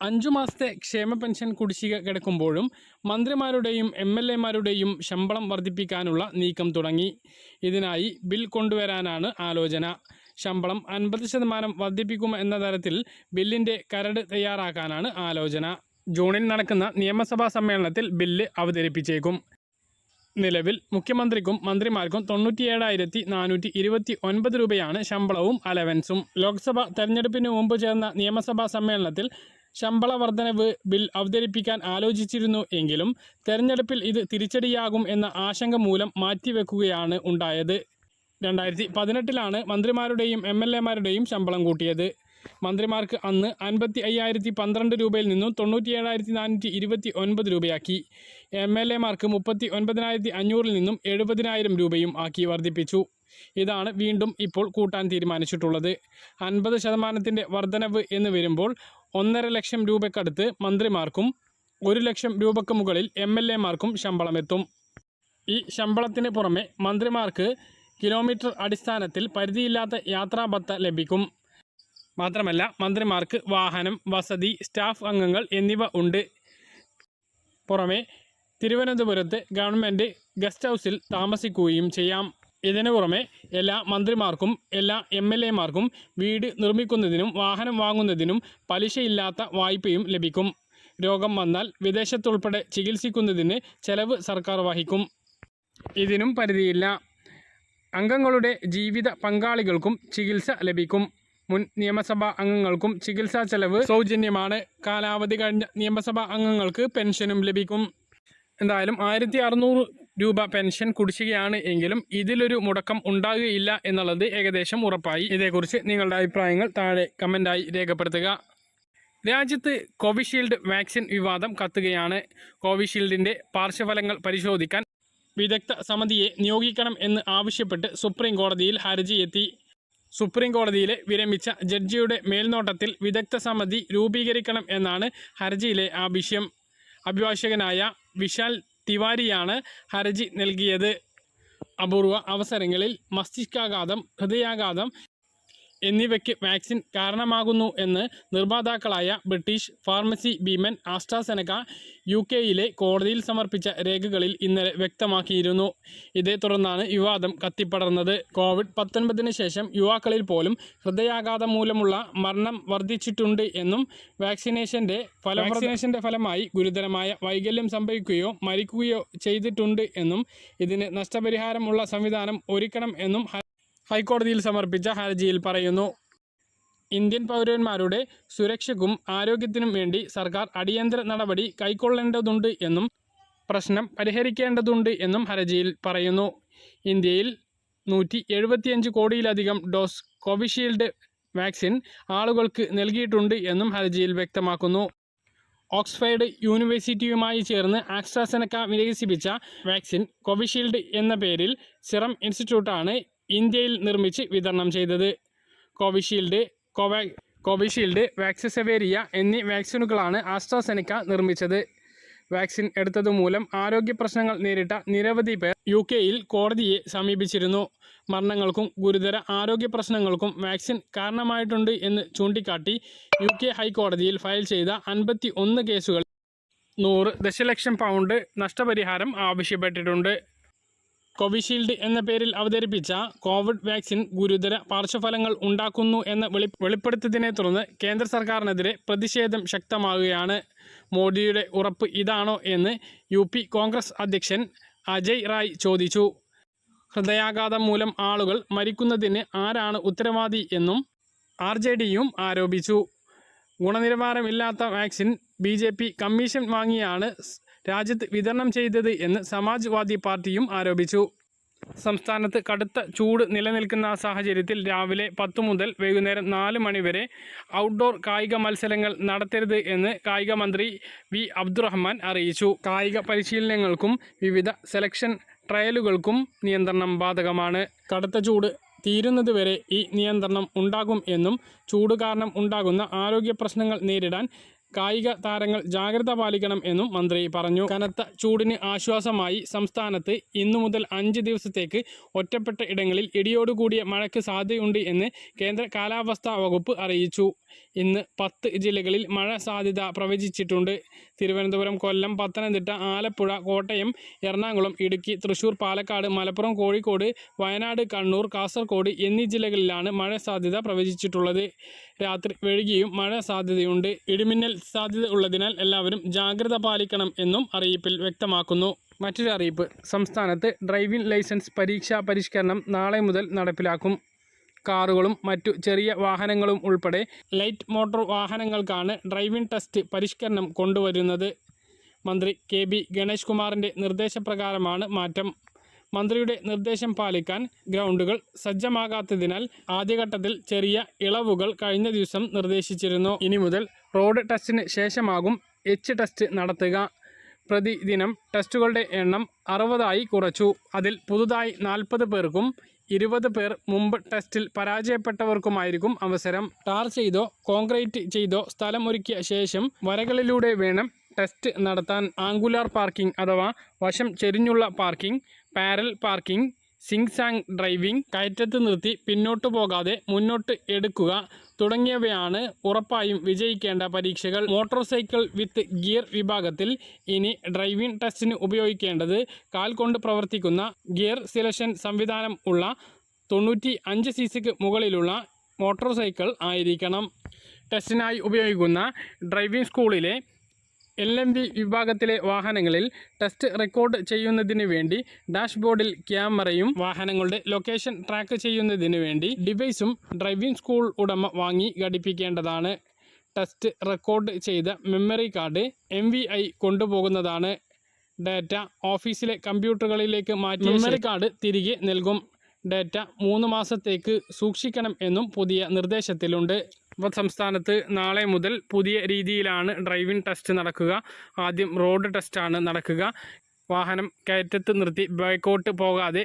അഞ്ചു മാസത്തെ ക്ഷേമ പെൻഷൻ കുടിശ്ശിക കിടക്കുമ്പോഴും മന്ത്രിമാരുടെയും എം എൽ എമാരുടെയും ശമ്പളം വർദ്ധിപ്പിക്കാനുള്ള നീക്കം തുടങ്ങി. ഇതിനായി ബിൽ കൊണ്ടുവരാനാണ് ആലോചന. ശമ്പളം അൻപത് ശതമാനം വർദ്ധിപ്പിക്കും എന്ന തരത്തിൽ ബില്ലിന്റെ കരട് തയ്യാറാക്കാനാണ് ആലോചന. ജൂണിൽ നടക്കുന്ന നിയമസഭാ സമ്മേളനത്തിൽ ബില്ല് അവതരിപ്പിച്ചേക്കും. നിലവിൽ മുഖ്യമന്ത്രിക്കും മന്ത്രിമാർക്കും തൊണ്ണൂറ്റിയേഴായിരത്തി നാനൂറ്റി ഇരുപത്തി ഒൻപത് രൂപയാണ് ശമ്പളവും അലവൻസും. ലോക്സഭ തെരഞ്ഞെടുപ്പിന് മുമ്പ് ചേർന്ന നിയമസഭാ സമ്മേളനത്തിൽ ശമ്പള വർധനവ് ബിൽ അവതരിപ്പിക്കാൻ ആലോചിച്ചിരുന്നു എങ്കിലും തെരഞ്ഞെടുപ്പിൽ ഇത് തിരിച്ചടിയാകും എന്ന ആശങ്ക മൂലം മാറ്റിവെക്കുകയാണ് ഉണ്ടായത്. രണ്ടായിരത്തി പതിനെട്ടിലാണ് മന്ത്രിമാരുടെയും എം എൽ എമാരുടെയും ശമ്പളം കൂട്ടിയത്. മന്ത്രിമാർക്ക് അന്ന് അൻപത്തി അയ്യായിരത്തി പന്ത്രണ്ട് രൂപയിൽ നിന്നും തൊണ്ണൂറ്റിയേഴായിരത്തി നാനൂറ്റി ഇരുപത്തി ഒൻപത് രൂപയാക്കി. എം എൽ എമാർക്ക് മുപ്പത്തി ഒൻപതിനായിരത്തി അഞ്ഞൂറിൽ നിന്നും എഴുപതിനായിരം രൂപയും ആക്കി വർദ്ധിപ്പിച്ചു. ഇതാണ് വീണ്ടും ഇപ്പോൾ കൂട്ടാൻ തീരുമാനിച്ചിട്ടുള്ളത്. അൻപത് ശതമാനത്തിന്റെ വർധനവ് എന്ന് വരുമ്പോൾ ഒന്നര ലക്ഷം രൂപക്കടുത്ത് മന്ത്രിമാർക്കും ഒരു ലക്ഷം രൂപയ്ക്ക് മുകളിൽ എം എൽ എമാർക്കും ശമ്പളമെത്തും. ഈ ശമ്പളത്തിന് പുറമെ മന്ത്രിമാർക്ക് കിലോമീറ്റർ അടിസ്ഥാനത്തിൽ പരിധിയില്ലാത്ത യാത്രാബത്ത ലഭിക്കും. മാത്രമല്ല മന്ത്രിമാർക്ക് വാഹനം വസതി സ്റ്റാഫ് അംഗങ്ങൾ എന്നിവ ഉണ്ട്. പുറമെ തിരുവനന്തപുരത്ത് ഗവൺമെന്റ് ഗസ്റ്റ് ഹൗസിൽ താമസിക്കുകയും ചെയ്യാം. ഇതിനു പുറമെ എല്ലാ മന്ത്രിമാർക്കും എല്ലാ എം എൽ എമാർക്കും വീട് നിർമ്മിക്കുന്നതിനും വാഹനം വാങ്ങുന്നതിനും പലിശയില്ലാത്ത വായ്പയും ലഭിക്കും. രോഗം വന്നാൽ വിദേശത്തുൾപ്പെടെ ചികിത്സിക്കുന്നതിന് ചെലവ് സർക്കാർ വഹിക്കും. ഇതിനും പരിധിയില്ല. അംഗങ്ങളുടെ ജീവിത പങ്കാളികൾക്കും ചികിത്സ ലഭിക്കും. മുൻ നിയമസഭാ അംഗങ്ങൾക്കും ചികിത്സാ ചെലവ് സൗജന്യമാണ്. കാലാവധി കഴിഞ്ഞ നിയമസഭാ അംഗങ്ങൾക്ക് പെൻഷനും ലഭിക്കും. എന്തായാലും ആയിരത്തി രൂപ പെൻഷൻ കുടിശ്ശികയാണ് എങ്കിലും ഇതിലൊരു മുടക്കം ഉണ്ടാകുകയില്ല എന്നുള്ളത് ഏകദേശം ഉറപ്പായി. ഇതേക്കുറിച്ച് നിങ്ങളുടെ അഭിപ്രായങ്ങൾ താഴെ കമന്റായി രേഖപ്പെടുത്തുക. രാജ്യത്ത് കോവിഷീൽഡ് വാക്സിൻ വിവാദം കത്തുകയാണ്. കോവിഷീൽഡിന്റെ പാർശ്വഫലങ്ങൾ പരിശോധിക്കാൻ വിദഗ്ധ സമിതിയെ നിയോഗിക്കണം എന്ന് ആവശ്യപ്പെട്ട് സുപ്രീം കോടതിയിൽ ഹർജി എത്തി. സുപ്രീം കോടതിയിലെ വിരമിച്ച ജഡ്ജിയുടെ മേൽനോട്ടത്തിൽ വിദഗ്ധ സമിതി രൂപീകരിക്കണം എന്നാണ് ഹർജിയിലെ ആവശ്യം. അഭിഭാഷകനായ വിശാൽ തിവാരിയാണ് ഹർജി നൽകിയത്. അപൂർവ അവസരങ്ങളിൽ മസ്തിഷ്കാഘാതം ഹൃദയാഘാതം എന്നിവയ്ക്ക് വാക്സിൻ കാരണമാകുന്നു എന്ന് നിർമ്മാതാക്കളായ ബ്രിട്ടീഷ് ഫാർമസി ഭീമൻ ആസ്ട്രാസെനക യു കെയിലെ കോടതിയിൽ സമർപ്പിച്ച രേഖകളിൽ ഇന്നലെ വ്യക്തമാക്കിയിരുന്നു. ഇതേ തുടർന്നാണ് വിവാദം കത്തിപ്പടർന്നത്. കോവിഡ് പത്തൊൻപതിന് ശേഷം യുവാക്കളിൽ പോലും ഹൃദയാഘാതം മൂലമുള്ള മരണം വർദ്ധിച്ചിട്ടുണ്ട് എന്നും വാക്സിനേഷന്റെ ഫല വാക്സിനേഷന്റെ ഫലമായി ഗുരുതരമായ വൈകല്യം സംഭവിക്കുകയോ മരിക്കുകയോ ചെയ്തിട്ടുണ്ട് എന്നും ഇതിന് നഷ്ടപരിഹാരമുള്ള സംവിധാനം ഒരുക്കണം എന്നും ഹൈക്കോടതിയിൽ സമർപ്പിച്ച ഹർജിയിൽ പറയുന്നു. ഇന്ത്യൻ പൗരന്മാരുടെ സുരക്ഷയ്ക്കും ആരോഗ്യത്തിനും വേണ്ടി സർക്കാർ അടിയന്തര നടപടി കൈക്കൊള്ളേണ്ടതുണ്ട് എന്നും പ്രശ്നം പരിഹരിക്കേണ്ടതുണ്ട് എന്നും ഹർജിയിൽ പറയുന്നു. ഇന്ത്യയിൽ നൂറ്റി എഴുപത്തിയഞ്ച് കോടിയിലധികം ഡോസ് കോവിഷീൽഡ് വാക്സിൻ ആളുകൾക്ക് നൽകിയിട്ടുണ്ട് എന്നും ഹർജിയിൽ വ്യക്തമാക്കുന്നു. ഓക്സ്ഫോർഡ് യൂണിവേഴ്സിറ്റിയുമായി ചേർന്ന് ആക്സ്ട്രാസെനക്ക വികസിപ്പിച്ച വാക്സിൻ കോവിഷീൽഡ് എന്ന പേരിൽ സിറം ഇൻസ്റ്റിറ്റ്യൂട്ടാണ് ഇന്ത്യയിൽ നിർമ്മിച്ച് വിതരണം ചെയ്തത്. കോവിഷീൽഡ് കോവാ കോവിഷീൽഡ് വാക്സിസെവേരിയ എന്നീ വാക്സിനുകളാണ് ആസ്ട്രാസെനിക്ക നിർമ്മിച്ചത്. വാക്സിൻ എടുത്തതുമൂലം ആരോഗ്യ പ്രശ്നങ്ങൾ നേരിട്ട നിരവധി പേർ യു കെയിൽ കോടതിയെ സമീപിച്ചിരുന്നു. മരണങ്ങൾക്കും ഗുരുതര ആരോഗ്യ പ്രശ്നങ്ങൾക്കും വാക്സിൻ കാരണമായിട്ടുണ്ട് എന്ന് ചൂണ്ടിക്കാട്ടി യു കെ ഹൈക്കോടതിയിൽ ഫയൽ ചെയ്ത അൻപത്തി ഒന്ന് കേസുകൾ നൂറ് ദശലക്ഷം പൗണ്ട് നഷ്ടപരിഹാരം ആവശ്യപ്പെട്ടിട്ടുണ്ട്. കോവിഷീൽഡ് എന്ന പേരിൽ അവതരിപ്പിച്ച കോവിഡ് വാക്സിൻ ഗുരുതര പാർശ്വഫലങ്ങൾ ഉണ്ടാക്കുന്നു എന്ന വെളി വെളിപ്പെടുത്തതിനെ തുടർന്ന് കേന്ദ്ര സർക്കാരിനെതിരെ പ്രതിഷേധം ശക്തമാകുകയാണ് മോദിയുടെ ഉറപ്പ് ഇതാണോ എന്ന് യു കോൺഗ്രസ് അധ്യക്ഷൻ അജയ് റായ് ചോദിച്ചു. ഹൃദയാഘാതം മൂലം ആളുകൾ മരിക്കുന്നതിന് ആരാണ് ഉത്തരവാദി എന്നും ആർ ജെ ഡിയും ആരോപിച്ചു. ഗുണനിലവാരമില്ലാത്ത വാക്സിൻ ബി കമ്മീഷൻ വാങ്ങിയാണ് രാജ്യത്ത് വിതരണം ചെയ്തത് എന്ന് സമാജ്വാദി പാർട്ടിയും ആരോപിച്ചു. സംസ്ഥാനത്ത് കടുത്ത ചൂട് നിലനിൽക്കുന്ന സാഹചര്യത്തിൽ രാവിലെ പത്തു മുതൽ വൈകുന്നേരം നാല് മണിവരെ ഔട്ട്ഡോർ കായിക മത്സരങ്ങൾ നടത്തരുത് എന്ന് കായിക മന്ത്രി വി. അബ്ദുറഹ്മാൻ അറിയിച്ചു. കായിക പരിശീലനങ്ങൾക്കും വിവിധ സെലക്ഷൻ ട്രയലുകൾക്കും നിയന്ത്രണം ബാധകമാണ്. കടുത്ത ചൂട് തീരുന്നതുവരെ ഈ നിയന്ത്രണം ഉണ്ടാകും എന്നും ചൂട് കാരണം ഉണ്ടാകുന്ന ആരോഗ്യ പ്രശ്നങ്ങൾ നേരിടാൻ കായിക താരങ്ങൾ ജാഗ്രത പാലിക്കണം എന്നും മന്ത്രി പറഞ്ഞു. കനത്ത ചൂടിന് ആശ്വാസമായി സംസ്ഥാനത്ത് ഇന്നു മുതൽ അഞ്ച് ദിവസത്തേക്ക് ഒറ്റപ്പെട്ട ഇടങ്ങളിൽ ഇടിയോടുകൂടിയ മഴയ്ക്ക് സാധ്യതയുണ്ട് എന്ന് കേന്ദ്ര കാലാവസ്ഥാ വകുപ്പ് അറിയിച്ചു. ഇന്ന് പത്ത് ജില്ലകളിൽ മഴ സാധ്യത പ്രവചിച്ചിട്ടുണ്ട്. തിരുവനന്തപുരം കൊല്ലം പത്തനംതിട്ട ആലപ്പുഴ കോട്ടയം എറണാകുളം ഇടുക്കി തൃശൂർ പാലക്കാട് മലപ്പുറം കോഴിക്കോട് വയനാട് കണ്ണൂർ കാസർഗോഡ് എന്നീ ജില്ലകളിലാണ് മഴ സാധ്യത പ്രവചിച്ചിട്ടുള്ളത്. രാത്രി വൈകിയും മഴ സാധ്യതയുണ്ട്. ഇടിമിന്നൽ സാധ്യത ഉള്ളതിനാൽ എല്ലാവരും ജാഗ്രത പാലിക്കണം എന്നും അറിയിപ്പിൽ വ്യക്തമാക്കുന്നു. മറ്റൊരു അറിയിപ്പ്. സംസ്ഥാനത്ത് ഡ്രൈവിംഗ് ലൈസൻസ് പരീക്ഷാ പരിഷ്കരണം നാളെ മുതൽ നടപ്പിലാക്കും. കാറുകളും മറ്റു ചെറിയ വാഹനങ്ങളും ഉൾപ്പെടെ ലൈറ്റ് മോട്ടോർ വാഹനങ്ങൾക്കാണ് ഡ്രൈവിംഗ് ടെസ്റ്റ് പരിഷ്കരണം കൊണ്ടുവരുന്നത്. മന്ത്രി കെ ബി ഗണേഷ് കുമാറിന്റെ നിർദ്ദേശപ്രകാരമാണ് മാറ്റം. മന്ത്രിയുടെ നിർദ്ദേശം പാലിക്കാൻ ഗ്രൗണ്ടുകൾ സജ്ജമാകാത്തതിനാൽ ആദ്യഘട്ടത്തിൽ ചെറിയ ഇളവുകൾ കഴിഞ്ഞ ദിവസം നിർദ്ദേശിച്ചിരുന്നു. ഇനി മുതൽ റോഡ് ടെസ്റ്റിന് ശേഷമാകും എച്ച് ടെസ്റ്റ് നടത്തുക. പ്രതിദിനം ടെസ്റ്റുകളുടെ എണ്ണം അറുപതായി കുറച്ചു. അതിൽ പുതുതായി നാൽപ്പത് പേർക്കും ഇരുപത് പേർ മുമ്പ് ടെസ്റ്റിൽ പരാജയപ്പെട്ടവർക്കുമായിരിക്കും അവസരം. ടാർ ചെയ്തോ കോൺക്രീറ്റ് ചെയ്തോ സ്ഥലം ഒരുക്കിയ ശേഷം വരകളിലൂടെ വേണം ടെസ്റ്റ് നടത്താൻ. ആംഗുലാർ പാർക്കിംഗ് അഥവാ വശം ചെരിഞ്ഞുള്ള parking parallel parking zig zag driving കയറ്റത്ത് നിർത്തി പിന്നോട്ട് പോകാതെ മുന്നോട്ട് എടുക്കുക തുടങ്ങിയവയാണ് ഉറപ്പായും വിജയിക്കേണ്ട പരീക്ഷകൾ. മോട്ടോർ സൈക്കിൾ വിത്ത് ഗിയർ വിഭാഗത്തിൽ ഇനി ഡ്രൈവിംഗ് ടെസ്റ്റിന് ഉപയോഗിക്കേണ്ടത് കാൽ കൊണ്ട് പ്രവർത്തിക്കുന്ന ഗിയർ സിലക്ഷൻ സംവിധാനം ഉള്ള തൊണ്ണൂറ്റി അഞ്ച് സി സിക്ക് മുകളിലുള്ള മോട്ടോർ സൈക്കിൾ ആയിരിക്കണം. ടെസ്റ്റിനായി ഉപയോഗിക്കുന്ന ഡ്രൈവിംഗ് സ്കൂളിലെ എൽ എം വി വിഭാഗത്തിലെ വാഹനങ്ങളിൽ ടെസ്റ്റ് റെക്കോർഡ് ചെയ്യുന്നതിന് വേണ്ടി ഡാഷ്ബോർഡിൽ ക്യാമറയും വാഹനങ്ങളുടെ ലൊക്കേഷൻ ട്രാക്ക് ചെയ്യുന്നതിന് വേണ്ടി ഡിവൈസും ഡ്രൈവിംഗ് സ്കൂൾ ഉടമ വാങ്ങി ഘടിപ്പിക്കേണ്ടതാണ്. ടെസ്റ്റ് റെക്കോർഡ് ചെയ്ത memory card M V I കൊണ്ടുപോകുന്നതാണ്. Data ഓഫീസിലെ കമ്പ്യൂട്ടറുകളിലേക്ക് മാറ്റി മെമ്മറി കാർഡ് തിരികെ നൽകും. ഡാറ്റ മൂന്ന് മാസത്തേക്ക് സൂക്ഷിക്കണം എന്നും പുതിയ നിർദ്ദേശത്തിലുണ്ട്. അപ്പോൾ സംസ്ഥാനത്ത് നാളെ മുതൽ പുതിയ രീതിയിലാണ് ഡ്രൈവിംഗ് ടെസ്റ്റ് നടക്കുക. ആദ്യം റോഡ് ടെസ്റ്റാണ് നടക്കുക. വാഹനം കയറ്റത്ത് നിർത്തി ബൈക്കോട്ട് പോകാതെ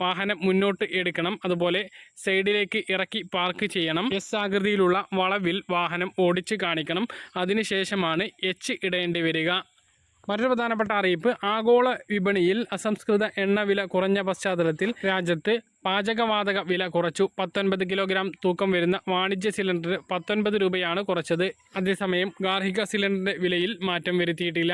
വാഹനം മുന്നോട്ട് എടുക്കണം. അതുപോലെ സൈഡിലേക്ക് ഇറക്കി പാർക്ക് ചെയ്യണം. എസ് ആകൃതിയിലുള്ള വളവിൽ വാഹനം ഓടിച്ച് കാണിക്കണം. അതിനുശേഷമാണ് എച്ച് ഇടേണ്ടി വരിക. മറ്റൊരു പ്രധാനപ്പെട്ട അറിയിപ്പ് ആഗോള വിപണിയിൽ അസംസ്കൃത എണ്ണവില കുറഞ്ഞ പശ്ചാത്തലത്തിൽ രാജ്യത്ത് പാചകവാതക വില കുറച്ചു. പത്തൊൻപത് കിലോഗ്രാം തൂക്കം വരുന്ന വാണിജ്യ സിലിണ്ടറിന് പത്തൊൻപത് രൂപയാണ് കുറച്ചത്. അതേസമയം ഗാർഹിക സിലിണ്ടറിന്റെ വിലയിൽ മാറ്റം വരുത്തിയിട്ടില്ല.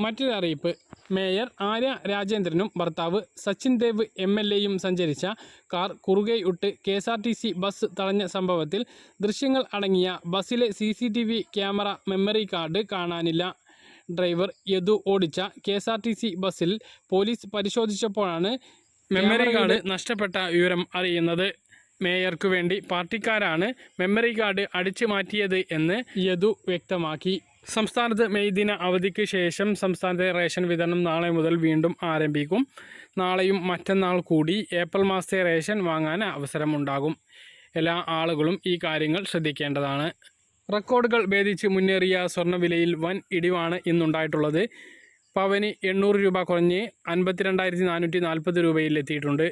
മറ്റൊരു അറിയിപ്പ്. മേയർ ആര്യ രാജേന്ദ്രനും ഭർത്താവ് സച്ചിൻ ദേവ് എം എൽ എയും സഞ്ചരിച്ച car കുറുകെയിട്ട് K S R T C bus തടഞ്ഞ സംഭവത്തിൽ ദൃശ്യങ്ങൾ അടങ്ങിയ ബസ്സിലെ C C T V camera memory card കാണാനില്ല. ഡ്രൈവർ യദു ഓടിച്ച K S R T C ബസ്സിൽ പോലീസ് പരിശോധിച്ചപ്പോഴാണ് മെമ്മറി കാർഡ് നഷ്ടപ്പെട്ട വിവരം അറിയുന്നത് മേയർക്കു വേണ്ടി പാർട്ടിക്കാരാണ് മെമ്മറി കാർഡ് അടിച്ചു മാറ്റിയത് എന്ന് യദു വ്യക്തമാക്കി. സംസ്ഥാനത്ത് മെയ് ദിന അവധിക്ക് ശേഷം സംസ്ഥാനത്തെ റേഷൻ വിതരണം നാളെ മുതൽ വീണ്ടും ആരംഭിക്കും. നാളെയും മറ്റന്നാൾ കൂടി ഏപ്രിൽ മാസത്തെ റേഷൻ വാങ്ങാൻ അവസരമുണ്ടാകും. എല്ലാ ആളുകളും ഈ കാര്യങ്ങൾ ശ്രദ്ധിക്കേണ്ടതാണ്. റെക്കോർഡുകൾ ഭേദിച്ച് മുന്നേറിയ സ്വർണവിലയിൽ വൻ ഇടിവാണ് ഇന്നുണ്ടായിട്ടുള്ളത്. പവന് എണ്ണൂറ് രൂപ കുറഞ്ഞ് അൻപത്തിരണ്ടായിരത്തി നാനൂറ്റി നാൽപ്പത് രൂപയിൽ എത്തിയിട്ടുണ്ട്.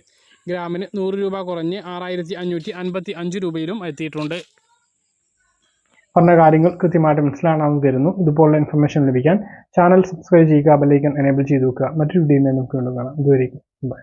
ഗ്രാമിന് നൂറ് രൂപ കുറഞ്ഞ് ആറായിരത്തി അഞ്ഞൂറ്റി അൻപത്തി അഞ്ച് രൂപയിലും എത്തിയിട്ടുണ്ട്. പറഞ്ഞ കാര്യങ്ങൾ കൃത്യമായിട്ട് മനസ്സിലാണെന്ന് തരുന്നു. ഇതുപോലുള്ള ഇൻഫർമേഷൻ ലഭിക്കാൻ ചാനൽ സബ്സ്ക്രൈബ് ചെയ്യുക ബെല്ലൈക്കൻ എനേബിൾ ചെയ്ത് വെക്കുക. മറ്റൊരു വീഡിയോയിൽ നമുക്ക് കാണാം. ഇതുവരെയും ബൈ